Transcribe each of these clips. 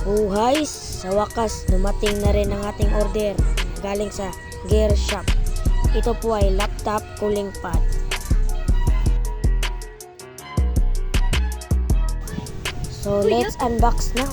Buhay, sa wakas, dumating na rin ang ating order galing sa Gear Shop. Ito po ay laptop cooling pad. So, let's unbox now.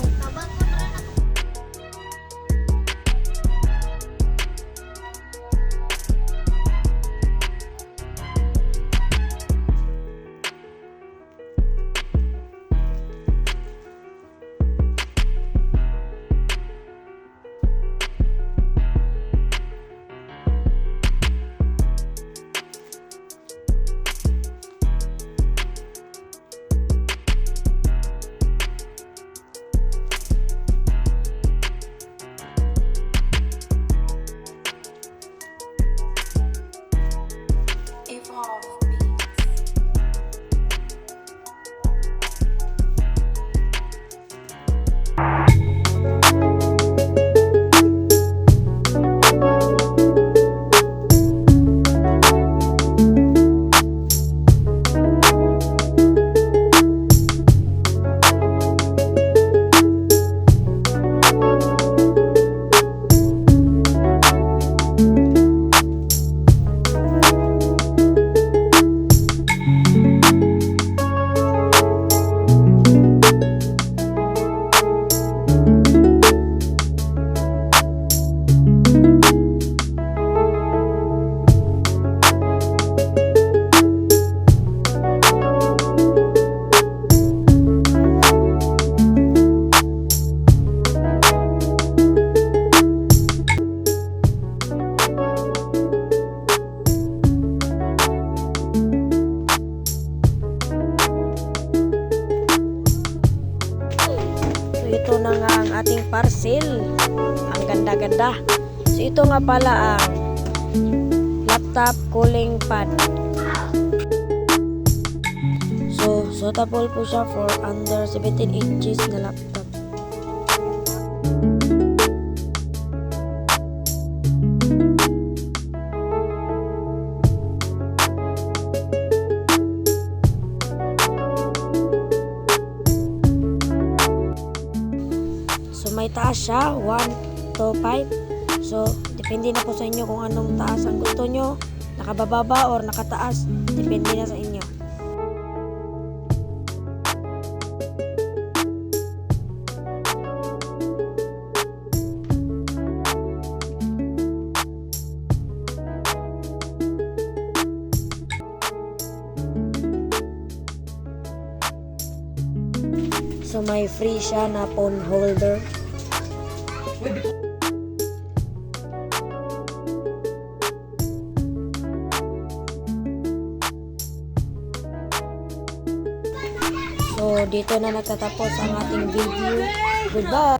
Ang ating parcel. Ang ganda-ganda. So ito nga pala ang laptop cooling pad. So suitable po siya for under 17 inches na laptop. May taas siya, 1 to 5. So depende na po sa inyo kung anong taas ang gusto nyo. Nakabababa or nakataas. Depende na sa inyo. So may free siya na phone holder. So dito na nagtatapos ang ating video. Goodbye!